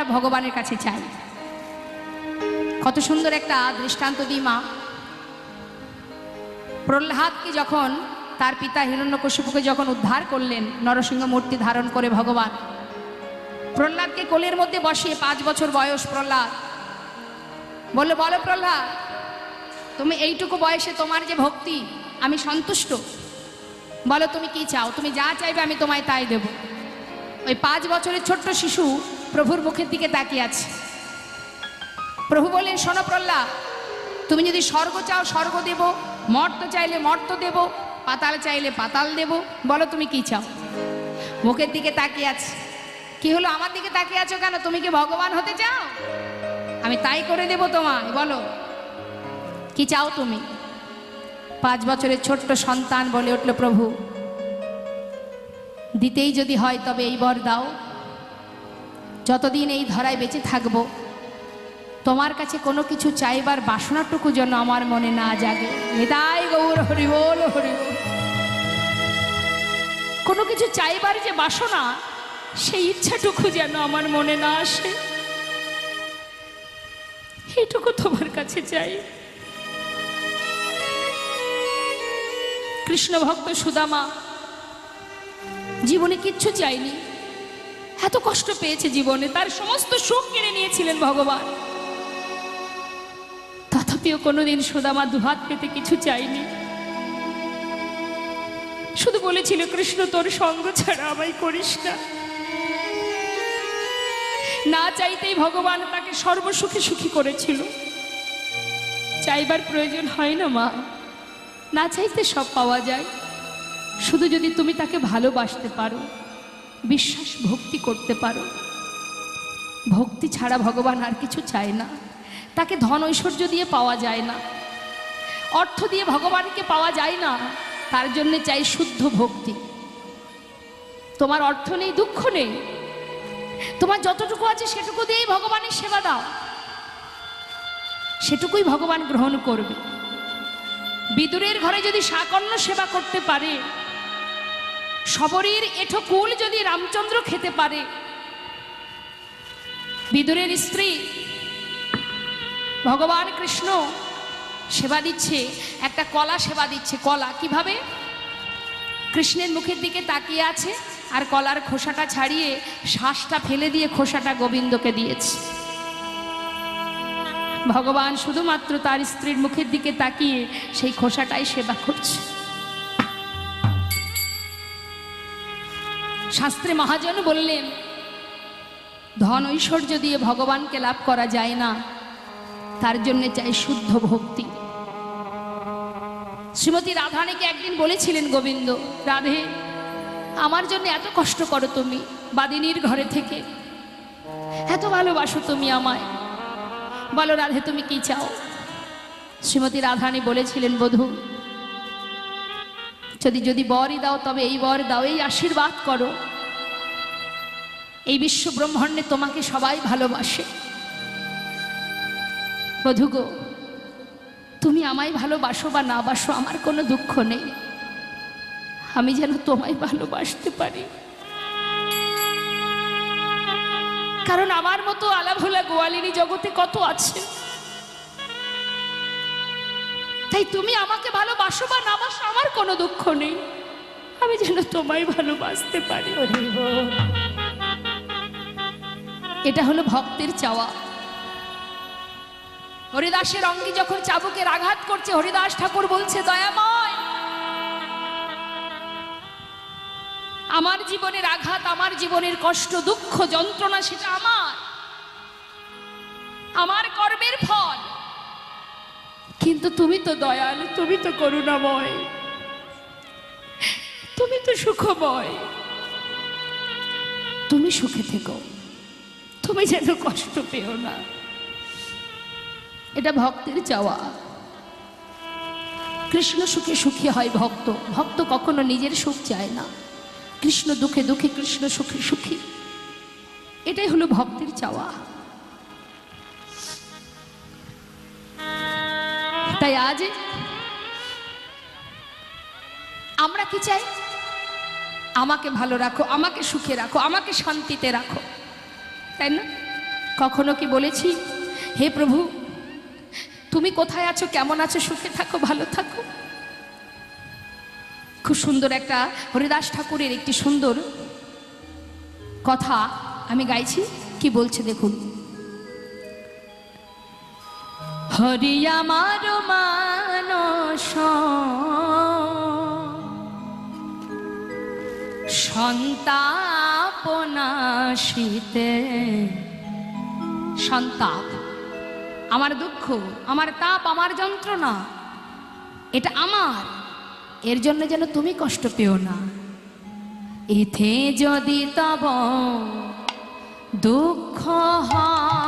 আমরা ভগবানের কাছে চাই। কত সুন্দর একটা দৃষ্টান্ত দিই মা প্রহ্লাদকে যখন, তার পিতা হিরণ্যকশিপুকে যখন উদ্ধার করলেন, নরসিংহ মূর্তি ধারণ করে ভগবান। প্রহ্লাদকে কোলের মধ্যে বসিয়ে পাঁচ বছর বয়স প্রহ্লাদ। বলল, বলো প্রহ্লাদ, তুমি এইটুকু বয়সে তোমার যে ভক্তি, আমি সন্তুষ্ট। বলো তুমি কি চাও? তুমি যা চাইবে আমি তোমায় তাই দেব। ওই পাঁচ বছরের ছোট্ট শিশু প্রভুর মুখের দিকে তাকিয়ে আছে। প্রভু বলেন শোনো তুমি যদি স্বর্গ চাও, স্বর্গ দেব, মর্ত চাইলে মর্ত দেব, পাতাল চাইলে পাতাল দেব, বলো তুমি কি চাও? মুখের দিকে তাকিয়ে আছে। কি হলো, আমার দিকে তাকিয়ে আছো কেন? তুমি কি ভগবান হতে চাও? আমি তাই করে দেব তোমায়, বলো। কি চাও তুমি? পাঁচ বছরের ছোট্ট সন্তান বলে উঠল, প্রভু, দিতেই যদি হয় তবে এই বর দাও। যতদিন এই ধরায় বেঁচে থাকব, তোমার কাছে কোনো কিছু চাইবার বাসনাটুকু যেন আমার মনে না জাগে। নিতাই গৌর হরিবোল হরিবোল কোনো কিছু চাইবার যে বাসনা, সেই ইচ্ছাটুকু যেন আমার মনে না আসে। এইটুকু তোমার কাছে চাই। কৃষ্ণ ভক্ত সুদামা, জীবনে কিচ্ছু চাইনি। এত কষ্ট পেয়েছে জীবনে, তার সমস্ত সুখ কেড়ে নিয়েছিলেন ভগবান। তথাপিও কোনোদিন সুদামা দুহাত পেতে কিছু চাইনি। শুধু বলেছিল, কৃষ্ণ, তোর সঙ্গ ছাড়া আমায় করিস না। না চাইতেই ভগবান তাকে সর্বসুখী সুখী করেছিল। চাইবার প্রয়োজন হয় না, মা। না চাইতে সব পাওয়া যায়। শুধু যদি তুমি তাকে ভালোবাসতে পারো। বিশ্বাস ভক্তি করতে পারো। ভক্তি ছাড়া ভগবান আর কিছু চায় না। তাকে ধন ঐশ্বর্য দিয়ে পাওয়া যায় না। অর্থ দিয়ে ভগবানকে পাওয়া যায় না। তার জন্য চাই শুদ্ধ ভক্তি। তোমার অর্থ নেই, দুঃখ নেই। তোমার যতটুকু আছে সেটুকু দিয়েই ভগবানের সেবা দাও। সেটুকুই ভগবান গ্রহণ করবে। বিদুরের ঘরে যদি সাকর্ণ সেবা করতে পারে শবরীর এঠো কুল যদি রামচন্দ্র খেতে পারে। বিদুরের স্ত্রী ভগবান কৃষ্ণ সেবা দিচ্ছে, একটা কলা সেবা দিচ্ছে। কলা কীভাবে? কৃষ্ণের মুখের দিকে তাকিয়ে আছে আর কলার খোসাটা ছাড়িয়ে শ্বাসটা ফেলে দিয়ে খোসাটা গোবিন্দকে দিয়েছে। ভগবান শুধুমাত্র তার স্ত্রীর মুখের দিকে তাকিয়ে সেই খোসাটাই সেবা করছে। শাস্ত্রে মহাজন বললেন, ধন ঐশ্বর্য দিয়ে ভগবানকে লাভ করা যায় না। তার জন্য চাই শুদ্ধ ভক্তি। শ্রীমতী রাধানীকে একদিন বলেছিলেন, গোবিন্দ, রাধে, আমার জন্য এত কষ্ট করো তুমি, বাদিনীর ঘরে থেকে। এত ভালোবাসো তুমি আমায়। বলো রাধে, তুমি কি চাও? শ্রীমতী রাধানী বলেছিলেন, বধূ যদি যদি বরই দাও, তবে এই বর দাও, এই আশীর্বাদ করো। এই বিশ্ব ব্রহ্মাণ্ডে তোমাকে সবাই ভালোবাসে। বধূ গো, তুমি আমায় ভালোবাসো বা না বাসো, আমার কোনো দুঃখ নেই। আমি যেন তোমায় ভালোবাসতে পারি। কারণ আমার মতো আলাভোলা গোয়ালিনী জগতে কত আছে তাই তুমি আমাকে ভালোবাসো বা না বাসো, আমার কোনো দুঃখ নেই। আমি যেন তোমায় ভালোবাসতে পারি। এটা হলো ভক্তের চাওয়া। হরিদাসের অঙ্গি যখন চাবুকের আঘাত করছে, হরিদাস ঠাকুর বলছে, দয়াময়, আমার জীবনের আঘাত, আমার জীবনের কষ্ট, দুঃখ, যন্ত্রণা, সেটা আমার। আমার কিন্তু তুমি তো দয়াল, তুমি তো করুণাময়। তুমি তো সুখময়। তুমি সুখে থেকো। তুমি যেন কষ্ট পেও না। এটা ভক্তের চাওয়া। কৃষ্ণ সুখে সুখী হয় ভক্ত। ভক্ত কখনো নিজের সুখ চায় না। কৃষ্ণ দুঃখে দুঃখে কৃষ্ণ সুখে সুখী। এটাই হলো ভক্তের চাওয়া। তাই আজ আমরা কি চাই? আমাকে ভালো রাখো, আমাকে সুখে রাখো, আমাকে শান্তিতে রাখো। তাই না? কখনো কি বলেছি? হে প্রভু, তুমি কোথায় আছো, কেমন আছো, সুখে থাকো, ভালো থাকো? খুব সুন্দর একটা হরিদাস ঠাকুরের একটি সুন্দর কথা আমি গাইছি। কি বলছে দেখুন। হরি আমার মানস। সন্তাপনাশীতে সন্তাপ, আমার দুঃখ, আমার তাপ, আমার যন্ত্রণা, এটা আমার। এর জন্য যেন তুমি কষ্ট পেও না। এথে যদি তব দুঃখ হয়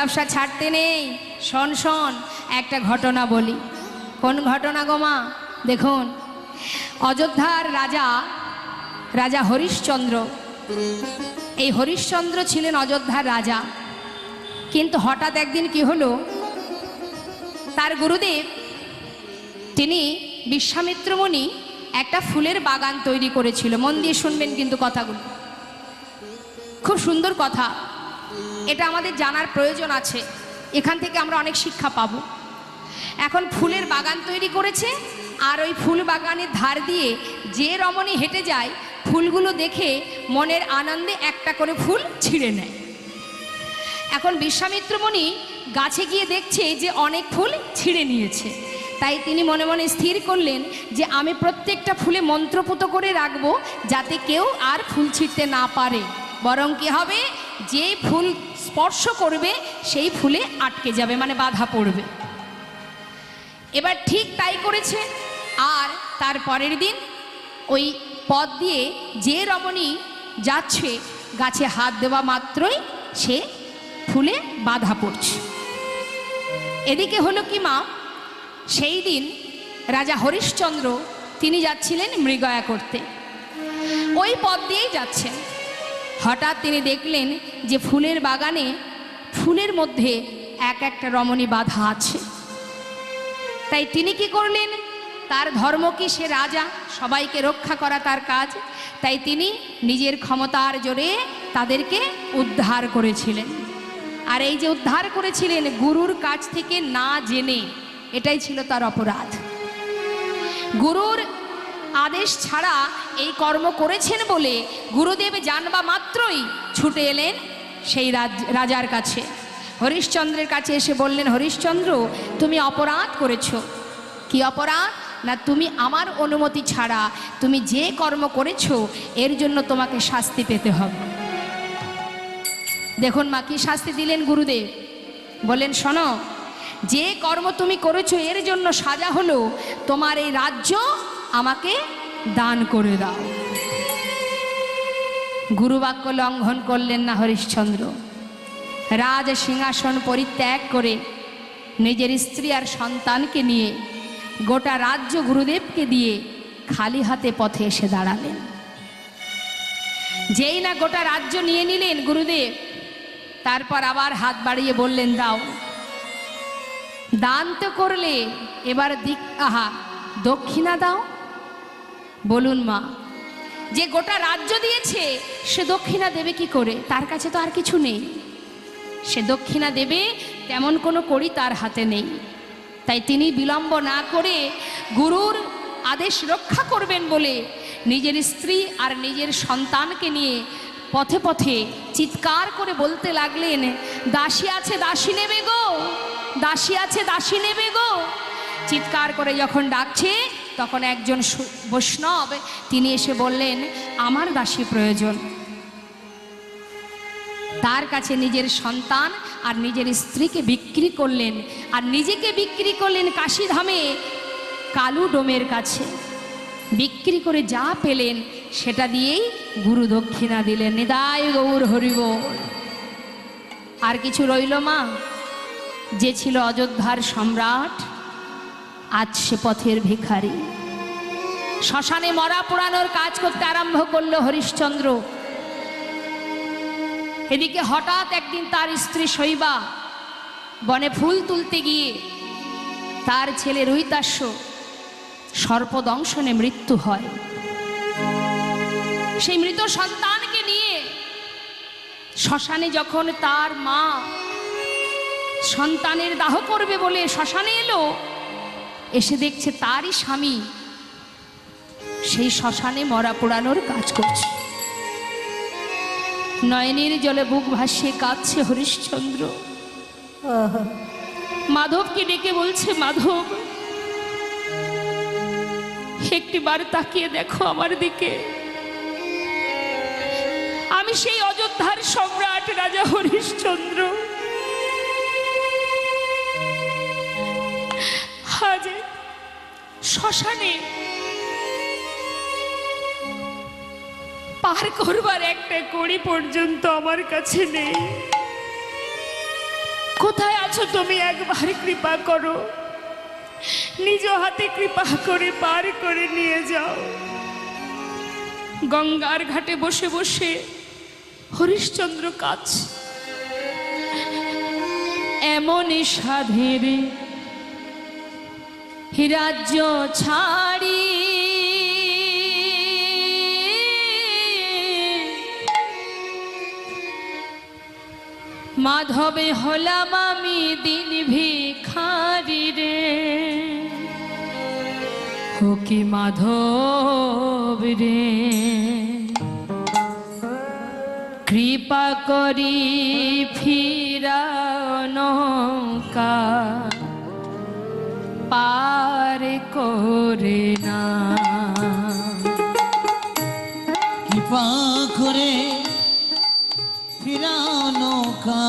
ব্যবসা ছাড়তে নেই। শোন শোন, একটা ঘটনা বলি। কোন ঘটনা গোমা দেখুন। অযোধ্যার রাজা রাজা হরিশ্চন্দ্র। এই হরিশ্চন্দ্র ছিলেন অযোধ্যার রাজা। কিন্তু হঠাৎ একদিন কি হলো? তার গুরুদেব, তিনি বিশ্বামিত্রমণি একটা ফুলের বাগান তৈরি করেছিল। মন দিয়ে শুনবেন কিন্তু কথাগুলো। খুব সুন্দর কথা। এটা আমাদের জানার প্রয়োজন আছে। এখান থেকে আমরা অনেক শিক্ষা পাবো। এখন ফুলের বাগান তৈরি করেছে আর ওই ফুল বাগানের ধার দিয়ে যে রমণী হেঁটে যায়, ফুলগুলো দেখে মনের আনন্দে একটা করে ফুল ছিঁড়ে নেয়। এখন বিশ্বামিত্র মুনি গাছে গিয়ে দেখছে যে অনেক ফুল ছিঁড়ে নিয়েছে। তাই তিনি মনে মনে স্থির করলেন যে আমি প্রত্যেকটা ফুলে মন্ত্রপুত করে রাখব যাতে কেউ আর ফুল ছিঁড়তে না পারে। বরং কি হবে? যে ফুল স্পর্শ করবে, সেই ফুলে আটকে যাবে মানে বাধা পড়বে। এবার ঠিক তাই করেছে। আর তার পরের দিন ওই পথ দিয়ে যে রমণী যাচ্ছে, গাছে হাত দেওয়া মাত্রই সে ফুলে বাধা পড়ছে। এদিকে হলো কি মা, সেই দিন রাজা হরিশ্চন্দ্র, তিনি যাচ্ছিলেন মৃগয়া করতে। ওই পথ দিয়েই যাচ্ছেন। হঠাৎ তিনি দেখলেন যে ফুলের বাগানে ফুলের মধ্যে এক একটা রমণী বাধা আছে। তাই তিনি কি করলেন? তার ধর্ম কি সে রাজা? সবাইকে রক্ষা করা তার কাজ। তাই তিনি নিজের ক্ষমতার জোরে তাদেরকে উদ্ধার করেছিলেন। আর এই যে উদ্ধার করেছিলেন গুরুর কাছ থেকে না জেনে, এটাই ছিল তার অপরাধ। গুরুর আদেশ ছাড়া এই কর্ম করেছেন বলে গুরুদেব জানবা মাত্রই ছুটে এলেন সেই রাজ- রাজার কাছে। হরিশ্চন্দ্রের কাছে এসে বললেন, হরিশ্চন্দ্র, তুমি অপরাধ করেছ। কি অপরাধ? না, তুমি আমার অনুমতি ছাড়া তুমি যে কর্ম করেছ, এর জন্য তোমাকে শাস্তি পেতে হবে। দেখুন মা, কি শাস্তি দিলেন গুরুদেব। বলেন শোনো, যে কর্ম তুমি করেছ, এর জন্য সাজা হলো তোমার এই রাজ্য আমাকে দান করে দাও। গুরুবাক্য লঙ্ঘন করলেন না হরিশ্চন্দ্র। রাজ সিংহাসন পরিত্যাগ করে নিজের স্ত্রী আর সন্তানকে নিয়ে গোটা রাজ্য গুরুদেবকে দিয়ে খালি হাতে পথে এসে দাঁড়ালেন। যেই না গোটা রাজ্য নিয়ে নিলেন গুরুদেব, তারপর আবার হাত বাড়িয়ে বললেন, দাও। দান তো করলে, এবার দিক আহা, দক্ষিণা দাও। বলুন মা, যে গোটা রাজ্য দিয়েছে, সে দক্ষিণা দেবে কি করে? তার কাছে তো আর কিছু নেই। সে দক্ষিণা দেবে, তেমন কোনো করি তার হাতে নেই। তাই তিনি বিলম্ব না করে গুরুর আদেশ রক্ষা করবেন বলে নিজের স্ত্রী আর নিজের সন্তানকে নিয়ে পথে পথে চিৎকার করে বলতে লাগলেন, দাসী আছে, দাসী নেবে গো! দাসী আছে, দাসী নেবে গো! চিৎকার করে যখন ডাকছে তখন একজন বৈষ্ণব, তিনি এসে বললেন, আমার দাসী প্রয়োজন। তার কাছে নিজের সন্তান আর নিজের স্ত্রীকে বিক্রি করলেন। আর নিজেকে বিক্রি করলেন কাশীধামে কালু ডোমের কাছে। বিক্রি করে যা পেলেন, সেটা দিয়েই গুরু দক্ষিণা দিলেন। নিদায় গৌর হরিব। আর কিছু রইল মা, যে ছিল অযোধ্যার সম্রাট। আজ সে পথের ভিখারি। শ্মশানে মরা পোড়ানোর কাজ করতে আরম্ভ করল হরিশ্চন্দ্র। এদিকে হঠাৎ একদিন তার স্ত্রী শৈবা বনে ফুল তুলতে গিয়ে তার ছেলে রুহিতাস্য সর্পদংশনে মৃত্যু হয়। সেই মৃত সন্তানকে নিয়ে শ্মশানে যখন তার মা সন্তানের দাহ করবে বলে শ্মশানে এলো এসে দেখছে তারই স্বামী সেই শ্মশানে মরা পোড়ানোর কাজ করছে। নয়নের জলে বুক ভাসিয়ে কাঁদছে হরিশ্চন্দ্র। মাধবকে ডেকে বলছে, মাধব একটি বার তাকিয়ে দেখো আমার দিকে। আমি সেই অযোধ্যার সম্রাট রাজা হরিশ্চন্দ্র। শ্মশানে পার করবার একটা কড়ি পর্যন্ত আমার কাছে নেই। কোথায় আছো তুমি একবার কৃপা করো। নিজ হাতে কৃপা করে পার করে নিয়ে যাও। গঙ্গার ঘাটে বসে বসে হরিশ্চন্দ্র কাজ এমনই সাধের রাজ্য ছাড়ি। মাধবে হলাম আমি দিন ভিখারি রে। হকি মাধব রে। কৃপা করি ফিরা নৌকা। পার করে না। কৃপা করে ফিরানো কা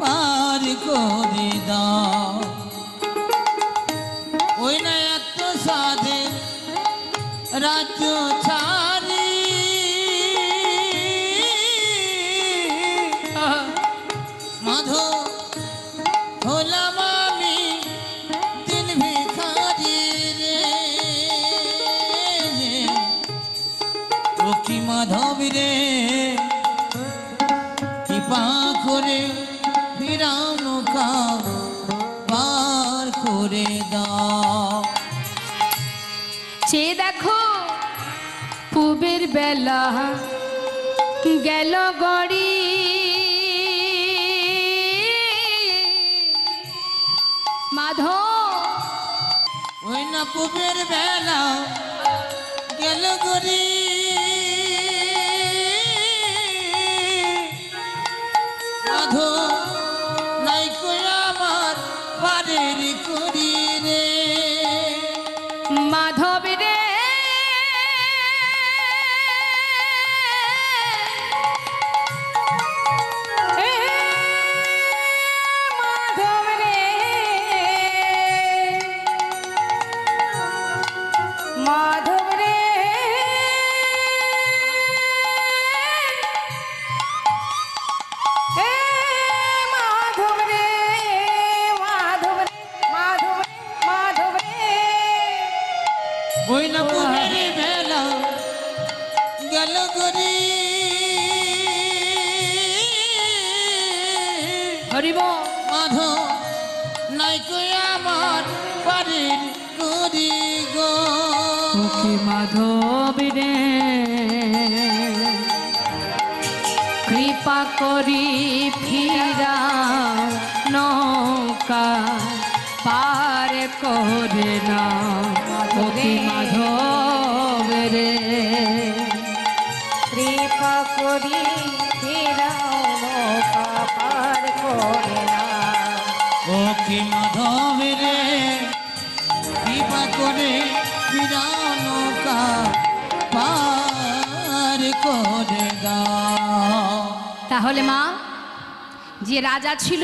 পার করে দাও। ওই না এত সাধে রাজ্য ছাড়ি বেলা গেল গড়ি। মাধব। ওই না পুবের বেলা গেল গরি মাধব করে না অতি মাধব রে। কৃপা করি ফিরাও পার করে না। ও মাধব রে কৃপা করে ফিরাও পার করে দাও তাহলে মা যে রাজা ছিল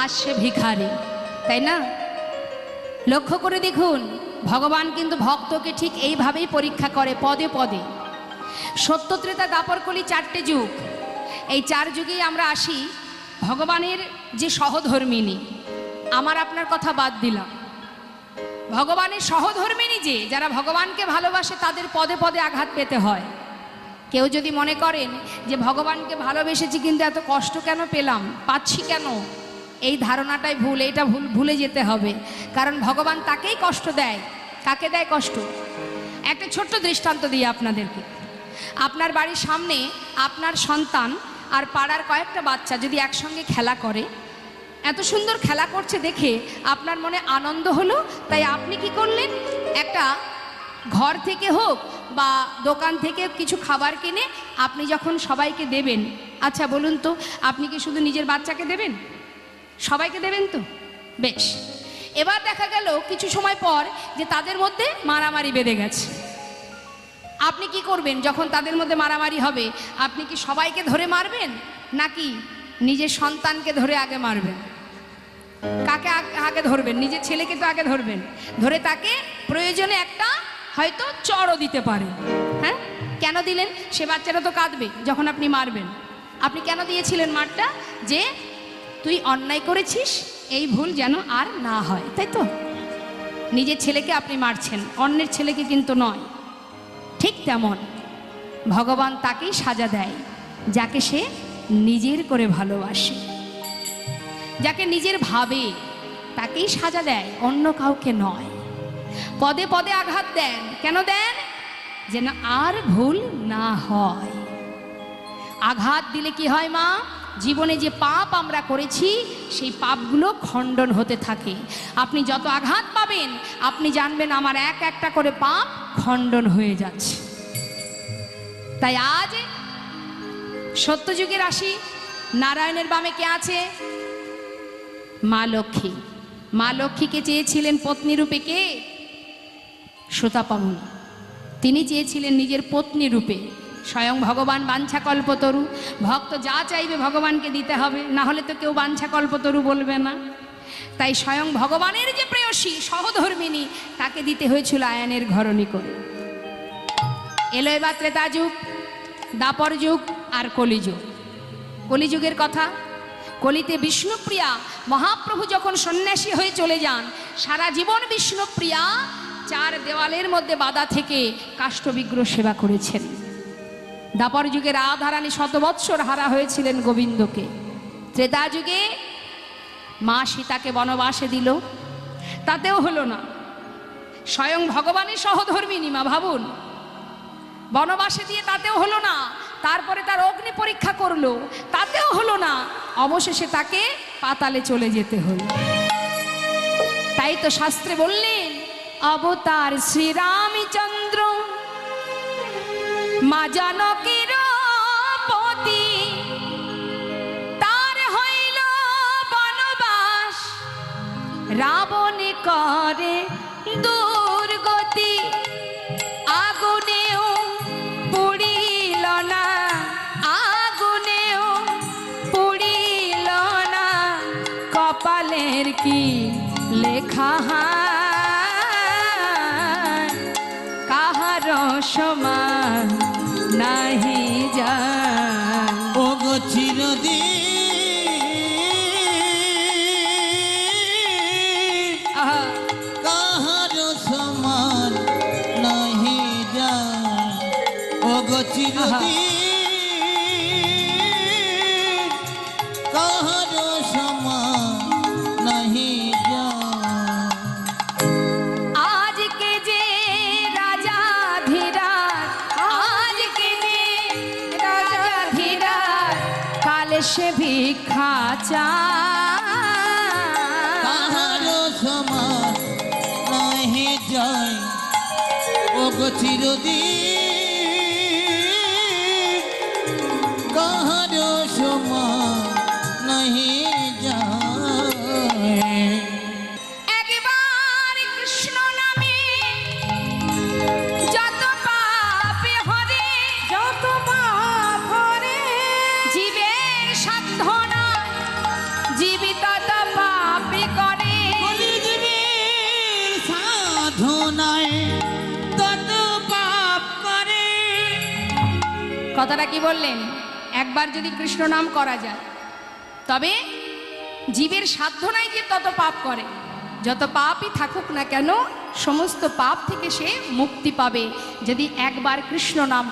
আজ সে ভিখারি তাই না? লক্ষ্য করে দেখুন, ভগবান কিন্তু ভক্তকে ঠিক এইভাবেই পরীক্ষা করে পদে পদে। সত্যত্রেতা দাপরকলি চারটে যুগ। এই চার যুগেই আমরা আসি ভগবানের যে সহধর্মিনী। আমার আপনার কথা বাদ দিলাম। ভগবানের সহধর্মিনী যে, যারা ভগবানকে ভালোবাসে তাদের পদে পদে আঘাত পেতে হয়। কেউ যদি মনে করেন যে ভগবানকে ভালোবেসেছি কিন্তু এত কষ্ট কেন পেলাম, পাচ্ছি কেন? এই ধারণাটাই ভুল, এইটা ভুল, ভুলে যেতে হবে। কারণ ভগবান তাকেই কষ্ট দেয়। কাকে দেয় কষ্ট? একটা ছোট্ট দৃষ্টান্ত দিই আপনাদেরকে। আপনার বাড়ির সামনে আপনার সন্তান আর পাড়ার কয়েকটা বাচ্চা যদি একসঙ্গে খেলা করে, এত সুন্দর খেলা করছে দেখে আপনার মনে আনন্দ হলো? তাই আপনি কি করলেন? একটা ঘর থেকে হোক বা দোকান থেকে কিছু খাবার কিনে আপনি যখন সবাইকে দেবেন আচ্ছা বলুন তো, আপনি কি শুধু নিজের বাচ্চাকে দেবেন? সবাইকে দেবেন তো? বেশ। এবার দেখা গেল কিছু সময় পর যে তাদের মধ্যে মারামারি বেঁধে গেছে। আপনি কি করবেন যখন তাদের মধ্যে মারামারি হবে? আপনি কি সবাইকে ধরে মারবেন? নাকি নিজের সন্তানকে ধরে আগে মারবেন? কাকে আগ- ধরবেন? নিজের ছেলেকে তো আগে ধরবেন। ধরে তাকে প্রয়োজনে একটা হয়তো চড়ও দিতে পারেন হ্যাঁ? কেন দিলেন? সে বাচ্চাটা তো কাঁদবে যখন আপনি মারবেন। আপনি কেন দিয়েছিলেন মারটা? যে তুই অন্যায় করেছিস? এই ভুল যেন আর না হয়, তাই তো? নিজের ছেলেকে আপনি মারছেন, অন্যের ছেলেকে কিন্তু নয়। ঠিক তেমন। ভগবান তাকেই সাজা দেয়, যাকে সে নিজের করে ভালোবাসে। যাকে নিজের ভাবে, তাকেই সাজা দেয়, অন্য কাউকে নয়। পদে পদে আঘাত দেন, কেন দেন? যেন আর ভুল না হয়। আঘাত দিলে কি হয় মা? জীবনে যে পাপ আমরা করেছি, সেই পাপগুলো খণ্ডন হতে থাকে। আপনি যত আঘাত পাবেন, আপনি জানবেন আমার এক একটা করে পাপ খণ্ডন হয়ে যাচ্ছে। তাই আজ সত্যযুগের আসি। নারায়ণের বামে কে আছে? মা লক্ষ্মী। মা লক্ষ্মীকে চেয়েছিলেন পত্নী রূপে কে? সুতাপামুনি। তিনি চেয়েছিলেন নিজের পত্নী রূপে। স্বয়ং ভগবান বাঞ্ছা কল্পতরু ভক্ত যা চাইবে ভগবানকে দিতে হবে, না হলে তো কেউ বাঞ্ছা কল্পতরু বলবে না। তাই স্বয়ং ভগবানের যে প্রেয়সী, সহধর্মিনী, তাকে দিতে হয়েছিল আয়নের ঘরণী করে। এলো এবার ত্রেতা যুগ, দাপর যুগ আর কলিযুগ। কলিযুগের কথা, কলিতে বিষ্ণুপ্রিয়া, মহাপ্রভু যখন সন্ন্যাসী হয়ে চলে যান, সারা জীবন বিষ্ণুপ্রিয়া চার দেওয়ালের মধ্যে বাধা থেকে কাষ্ঠবিগ্রহ সেবা করেছেন। দাপর যুগে রাধারানী শত বৎসর হারা হয়েছিলেন গোবিন্দকে। ত্রেতা যুগে মা সীতাকে বনবাসে দিল। তাতেও হলো না। স্বয়ং ভগবানের সহধর্মিনী মা ভাবুন। বনবাসে দিয়ে তাতেও হলো না। তারপরে তার অগ্নি পরীক্ষা করল। তাতেও হলো না। অবশেষে তাকে পাতালে চলে যেতে হলো। তাই তো শাস্ত্রে বললেন, অবতার শ্রীরামচন্দ্র মা জানকীর 金子 বললেন, একবার যদি কৃষ্ণ নাম করা যায়, তবে জীবের সাধ্য নাই যে তত পাপ করে। যত পাপই থাকুক না কেন, সমস্ত পাপ থেকে সে মুক্তি পাবে। যদি একবার কৃষ্ণ নাম